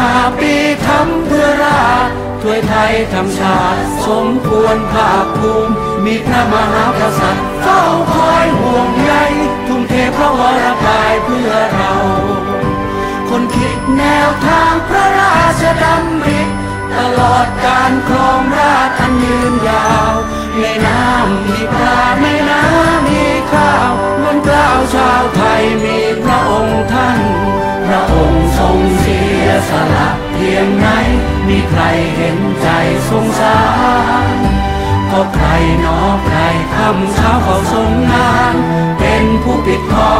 ห้าปีทำเพื่อราชถ้วยไทยทำชาติสมควรภาคภูมิ มีพระมหากษัตริย์เฝ้าคอยห่วงใยทุ่มเทพระวรกายเพื่อเรา คนคิดแนวทางพระราชดำริตลอดการครองราชอันยืนยาว ในน้ำมีปลาในน้ำมีข้าวล้นกล้าวชาวไทยมีพระองค์ท่าน สละเพียงไหน มีใครเห็นใจสงสารก็ใครนอใครทำเช้าเขาสงงาน เป็นผู้ปิดทอง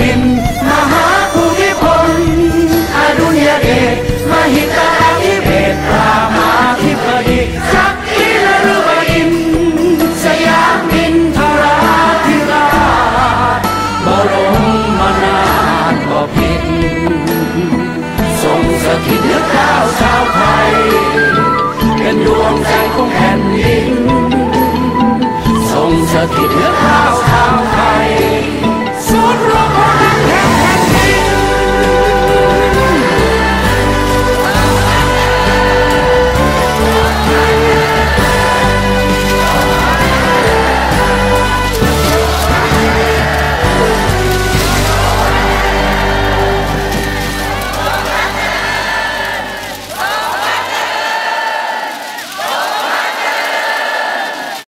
มินมหาภูมิพลอดุลยเดชมหิตาธิเบศรามาธิบดีสักทีละรุบดิน สยามมินทราธิราชบรมมนาถบพิตรทรงสถิตเนื้อก้าชาวไทย เป็นดวงใจของแผ่นดิน ทรงสถิตเนื้อก้าว